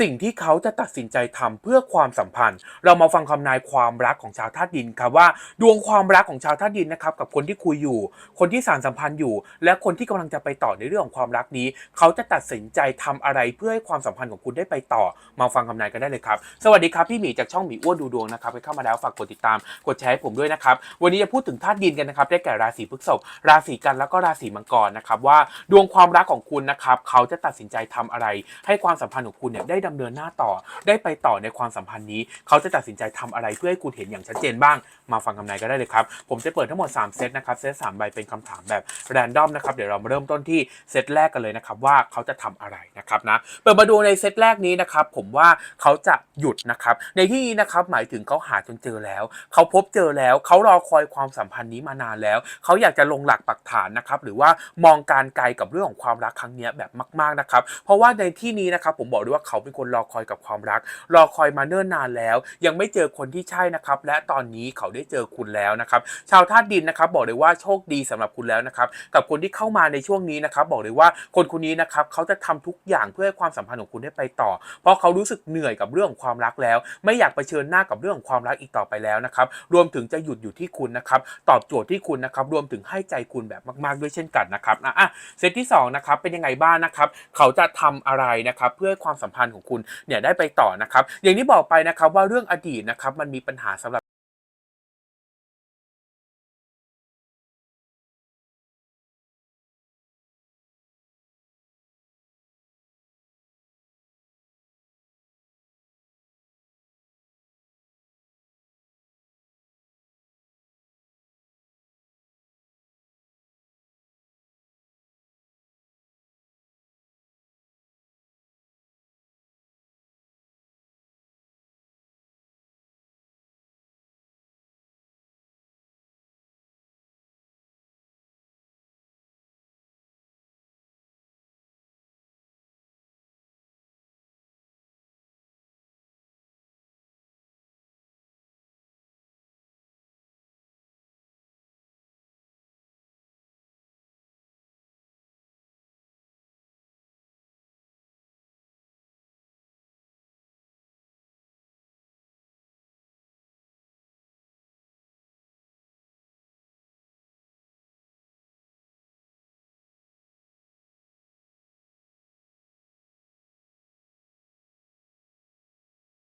สิ่งที่เขาจะตัดสินใจทำเพื่อความสัมพันธ์ เรามาฟังคำนายความรักของชาวธาตุดินครับว่า ดวงความรักของชาวธาตุดินนะครับกับคนที่คุยอยู่ คนที่สารสัมพันธ์อยู่ และคนที่กำลังจะไปต่อในเรื่องของความรักนี้ เขาจะตัดสินใจทำอะไรเพื่อให้ความสัมพันธ์ของคุณได้ไปต่อ มาฟังคำนายกันได้เลยครับ สวัสดีครับพี่หมีจากช่องหมีอ้วนดูดวงนะครับใครเข้ามาแล้วฝากกดติดตามกดแชร์ให้ผมด้วยนะครับวันนี้จะพูดถึงธาตุดินกันนะครับได้แก่ราศีพฤษภราศีกันแล้วก็ราศีมังกรนะครับว่าดวงความรักของคุณนะครับเขาจะตัดสินใจทำอะไร ให้ความสัมพันธ์ของคุณเนี่ยได้ดำเนินหน้าต่อ ได้ไปต่อในความสัมพันธ์นี้ เขาจะตัดสินใจทำอะไรเพื่อให้คุณเห็นอย่างชัดเจนบ้าง มาฟังคำนายก็ได้เลยครับ ผมจะเปิดทั้งหมด 3 เซตนะครับ เซต3ใบเป็นคำถามแบบแรนดอมนะครับ เดี๋ยวเรามาเริ่มต้นที่เซตแรกกันเลยนะครับว่าเขาจะทำอะไรนะครับนะ เปิดมาดูในเซตแรกนี้นะครับ ผมว่าเขาจะหยุดนะครับ ในที่นี้นะครับหมายถึงเขาหาจนเจอแล้ว เขาพบเจอแล้ว เขารอคอยความสัมพันธ์นี้มานานแล้ว เขาอยากจะลงหลักปักฐานนะครับ หรือว่ามองการไกลกับเรื่องของความรักครั้งนี้แบบมาก ๆนะครับ เพราะว่าในที่นี้นะครับผมบอกเลยว่าเขาเป็นคนรอคอยกับความรัก รอคอยมาเนิ่นนานแล้ว ยังไม่เจอคนที่ใช่นะครับ และตอนนี้เขาได้เจอคุณแล้วนะครับชาวธาตุดินนะครับบอกเลยว่าโชคดีสำหรับคุณแล้วนะครับกับคนที่เข้ามาในช่วงนี้นะครับบอกเลยว่าคนคนนี้นะครับเขาจะทำทุกอย่างเพื่อให้ความสัมพันธ์ของคุณได้ไปต่อ เพราะเขารู้สึกเหนื่อยกับเรื่องของความรักแล้ว ไม่อยากเผชิญหน้ากับเรื่องของความรักอีกต่อไปแล้วนะครับรวมถึงจะหยุดอยู่ที่คุณนะครับตอบโจทย์ที่คุณนะครับรวมถึงให้ใจคุณแบบมาก ๆ ด้วยเช่นกันนะครับอะเซตที่สองนะครับเป็นยังไงบ้างนะครับเขาจะทำอะไรนะครับเพื่อความสัมพันธ์ของคุณเนี่ยได้ไปต่อนะครับ อย่างที่บอกไปนะครับว่าเรื่องอดีตนะครับมันมีปัญหาสำหรับ